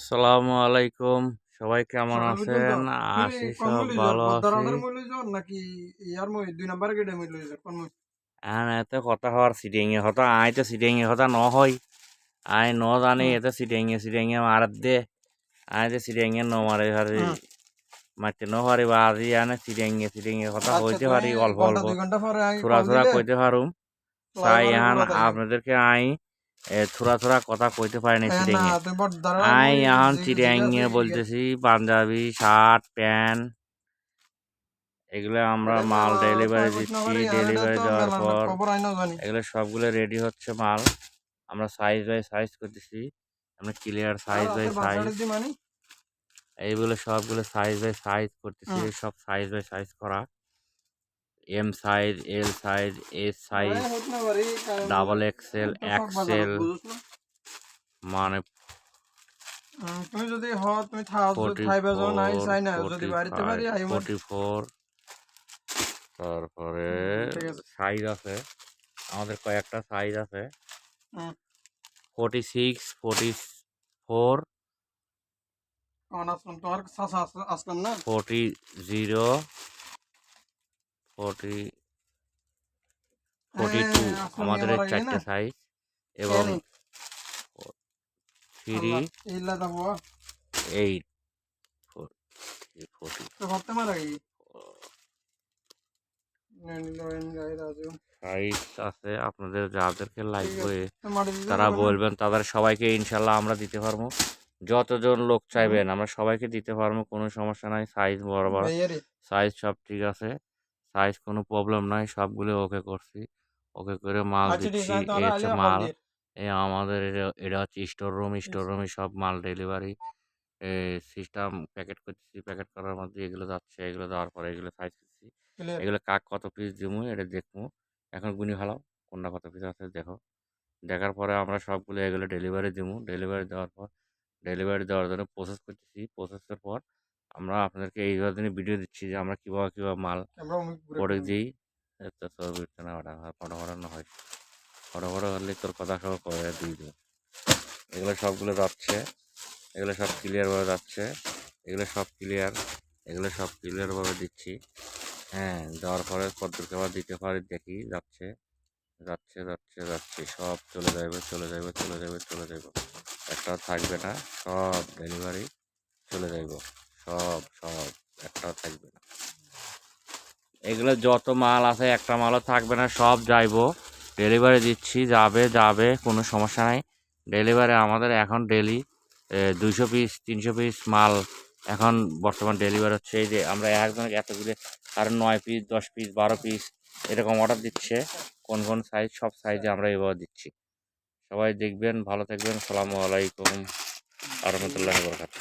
সালামু আলাইকুম। সবাই কেমন আছেন? সব ভালো বদরানের আছি। নাকি ইয়ার মই দুই নাম্বার গেটে মই লইছো কোন মই আন এতে কথা হওয়ার সিটিং এ কথা আই তো সিটিং এ কথা ন হই আই ন জানি এতে সিটিং এ সিটিং এ মারাত দে। আই যে সিটিং এ ন মারে হারি মারতে ন হারি বাজি আনে সিটিং এ সিটিং এ কথা আচ্ছা, পারি অল্প অল্প। দিলে, কইতে পারুম। তাই এখন আপনাদেরকে আই। থোড়া থোড়া কথা কইতে পারি না এ সিটিং না, এ তুমি বদরানের আই এখন যে- চিটিং যেটা এ আছে, বলতেছি পাঞ্জাবি শার্ট প্যান্ট। এগুলো আমরা মাল ডেলিভারি দিচ্ছি ডেলিভারি দেওয়ার পর। এগুলো সবগুলো রেডি হচ্ছে মাল। আমরা সাইজ বাই সাইজ করতেছি আমরা ক্লিয়ার সাইজ বাই সাইজ? এইগুলো সবগুলো সাইজ বাই সাইজ করতেছি সব সাইজ বাই সাইজ করা। M size L size S size double XL XL মানে তুমি যদি হ তুমি থাও ফোর্টি থাইবা নাই চাই না যদি বাড়িতে পারি ফাইভ আইমো। তারপরে। সাইজ আছে। আমাদের কয়েকটা সাইজ আছে। হুম। ফোর্টি সিক্স ফোর্টি ফোর আসলাম তোমার আসলাম না? Forty zero forty forty two আমাদের চারটে সাইজ এবং থ্রি এইট সাইজ আছে আপনাদের যাদেরকে লাগবে তারা বলবেন তাদের সবাইকে ইনশাল্লাহ আমরা দিতে পারব। যতজন লোক চাইবেন আমরা সবাইকে দিতে পারব কোনো সমস্যা নাই সাইজ বড় বড় সাইজ সব ঠিক আছে। সাইজ কোনো প্রবলেম নাই সবগুলো ওকে করছি। ওকে করে মাল আচ্ছা ঠিক দিচ্ছি আছে এই হচ্ছে মাল দিয়ে। এই আমাদের এটা- এটা হচ্ছে স্টোর রুম স্টোর রুমে সব মাল ডেলিভারি সিস্টেম প্যাকেট করতেছি প্যাকেট করার মধ্যে এগুলো যাচ্ছে এগুলো দেওয়ার পরে এগুলো সাইজ করছি? এগুলো কাক কত পিস দিমু এটা দেখব এখন গুনি ভালো কোনটা কত পিস আছে দেখো। দেখার পরে আমরা সবগুলো এগুলো ডেলিভারি দিমু। ডেলিভারি দেওয়ার পর ডেলিভারি দেওয়ার জন্য প্রসেস করতেছি। প্রসেসের পর আমরা আপনাদেরকে এই জন্য ভিডিও দিচ্ছি যে আমরা কীভাবে কীভাবে মাল প্রোডাক্ট দিই না ওটা ফটো ফটো না হয় ফটো ফটো হলে তোর কথা সব করে দিয়ে দেবো। এগুলো সবগুলো যাচ্ছে এগুলো সব ক্লিয়ারভাবে যাচ্ছে এগুলো সব ক্লিয়ার এগুলো সব ক্লিয়ারভাবে দিচ্ছি। হ্যাঁ দেওয়ার পরে কদ্দুরকে আবার দিতে পারি দেখি যাচ্ছে যাচ্ছে যাচ্ছে যাচ্ছে সব চলে যাবে চলে যাবে চলে যাবে চলে যাবে একটাও থাকবে না সব ডেলিভারি চলে যাইব। সব সব, একটাও থাকবে না। এগুলো যত মাল আছে, একটা মালও থাকবে না, সব যাইবো। ডেলিভারি দিচ্ছি, যাবে যাবে, কোনো সমস্যা নাই। ডেলিভারি আমাদের এখন ডেলি দুইশো পিস, তিনশো পিস মাল এখন বর্তমান ডেলিভারি হচ্ছে। এই যে আমরা একজনকে এতগুলো কারণ নয় পিস, দশ পিস, বারো পিস এরকম অর্ডার দিচ্ছে, কোন কোন সাইজ সব সাইজে আমরা এবার দিচ্ছি। সবাই দেখবেন, ভালো থাকবেন, সালামু আলাইকুম আরহামতুল্লাহ বরকাত